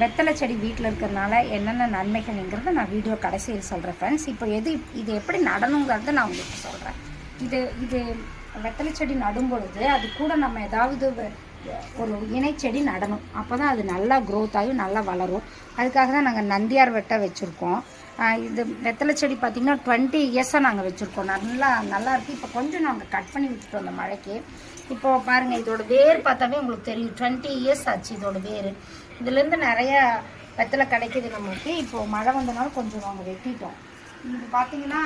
வெத்தலை செடி வீட்டில் இருக்கிறதுனால என்னென்ன நன்மைகள்ங்கிறத நான் வீடியோ கடைசியில் சொல்கிறேன் ஃப்ரெண்ட்ஸ் இப்போ எது இது எப்படி நடணுங்கிறத நான் உங்களுக்கு சொல்கிறேன் இது இது வெத்தலை செடி நடும் பொழுது அது கூட நம்ம ஏதாவது ஒரு இணைச்செடி நடணும். அப்போ தான் அது நல்லா க்ரோத் ஆகி நல்லா வளரும். அதுக்காக தான் நாங்கள் நந்தியார் வெட்டை வச்சுருக்கோம். இது வெத்தலை செடி பார்த்திங்கன்னா டுவெண்ட்டி இயர்ஸாக நாங்கள் வச்சுருக்கோம். நல்லா நல்லா இருக்குது இப்போ கொஞ்சம் நாங்கள் கட் பண்ணி விட்டுட்டோம் அந்த மழைக்கு. இப்போ பாருங்கள் இதோட வேர் பார்த்தாவே உங்களுக்கு தெரியும். டுவெண்ட்டி இயர்ஸ் ஆச்சு இதோட வேர். இதுலேருந்து நிறைய வெத்தலை கிடைக்குது நமக்கு இப்போ மழை வந்தனால கொஞ்சம் நாங்கள் வெட்டிட்டோம். இது பார்த்திங்கன்னா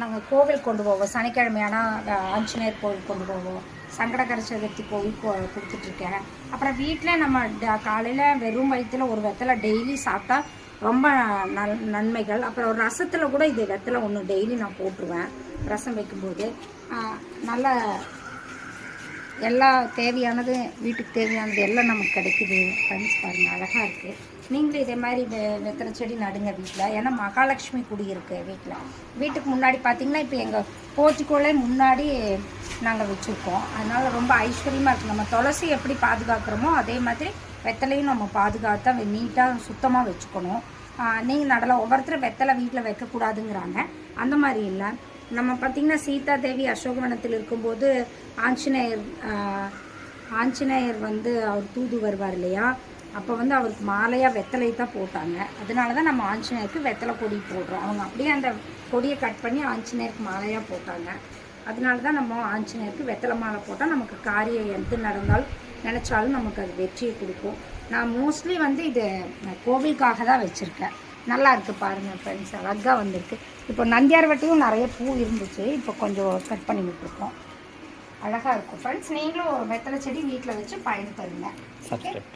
நாங்கள் கோவில் கொண்டு போவோம். சனிக்கிழமை ஆனால் ஆஞ்சநேயர் கோவில் கொண்டு போவோம். சங்கடகர சதுர்த்தி கோவில் கொ கொடுத்துட்ருக்கேன். அப்புறம் வீட்டில் நம்ம காலையில் வெறும் வயிற்றுல ஒரு வெத்தலை டெய்லி சாப்பிட்டா ரொம்ப நல் நன்மைகள். அப்புறம் ஒரு ரசத்தில் கூட இது வெத்தலை ஒன்று டெய்லி நான் போட்டுருவேன். ரசம் வைக்கும்போது. நல்ல எல்லா தேவையானது வீட்டுக்கு தேவையானது எல்லாம் நமக்கு கிடைக்குது. ஃப்ரெண்ட்ஸ் பாருங்கள் அழகாக இருக்குது நீங்களும் இதே மாதிரி வெ வெத்தலை செடி நடுங்க வீட்டில் ஏன்னா மகாலட்சுமி குடி இருக்குது வீட்டில் வீட்டுக்கு முன்னாடி பார்த்திங்கன்னா இப்போ எங்கள் போர்ட்டிக்கோலே முன்னாடி நாங்கள் வச்சுருக்கோம். அதனால் ரொம்ப ஐஸ்வர்யமாக இருக்குது நம்ம துளசி எப்படி பாதுகாக்கிறோமோ அதே மாதிரி வெத்தலையும் நம்ம பாதுகாத்தா நீட்டாக சுத்தமாக வச்சுக்கணும். நீங்கள் நடலாம். ஒவ்வொருத்தரும் வெத்தலை வீட்டில் வைக்கக்கூடாதுங்கிறாங்க. அந்த மாதிரி இல்லை. நம்ம பார்த்திங்கன்னா சீதா தேவி அசோகவனத்தில் இருக்கும்போது ஆஞ்சநேயர் ஆஞ்சநேயர் வந்து அவர் தூது வருவார் இல்லையா? அப்போ வந்து அவருக்கு மாலையாக வெத்தலை தான் போட்டாங்க. அதனால தான் நம்ம ஆஞ்சநேயருக்கு வெத்தலை கொடி போடுறோம். அவங்க அப்படியே அந்த கொடியை கட் பண்ணி ஆஞ்சநேயருக்கு மாலையாக போட்டாங்க. அதனால தான் நம்ம ஆஞ்சநேயருக்கு வெத்தலை மாலை போட்டால் நமக்கு காரியம் எது நடந்தாலும் நினச்சாலும் நமக்கு அது வெற்றியை கொடுக்கும். நான் மோஸ்ட்லி வந்து இது கோவிலுக்காக தான் வச்சுருக்கேன். நல்லா இருக்குது பாருங்கள் ஃப்ரெண்ட்ஸ் அழகாக வந்திருக்கு. இப்போ நந்தியார் வட்டியும் நிறைய பூ இருந்துச்சு. இப்போ கொஞ்சம் கட் பண்ணி விட்டுருக்கோம். அழகாக இருக்கும். ஃப்ரெண்ட்ஸ் நீங்களும் ஒரு வெத்தலை செடி வீட்டில் வச்சு பயன்பெறுங்க சப்ஸ்கிரைப்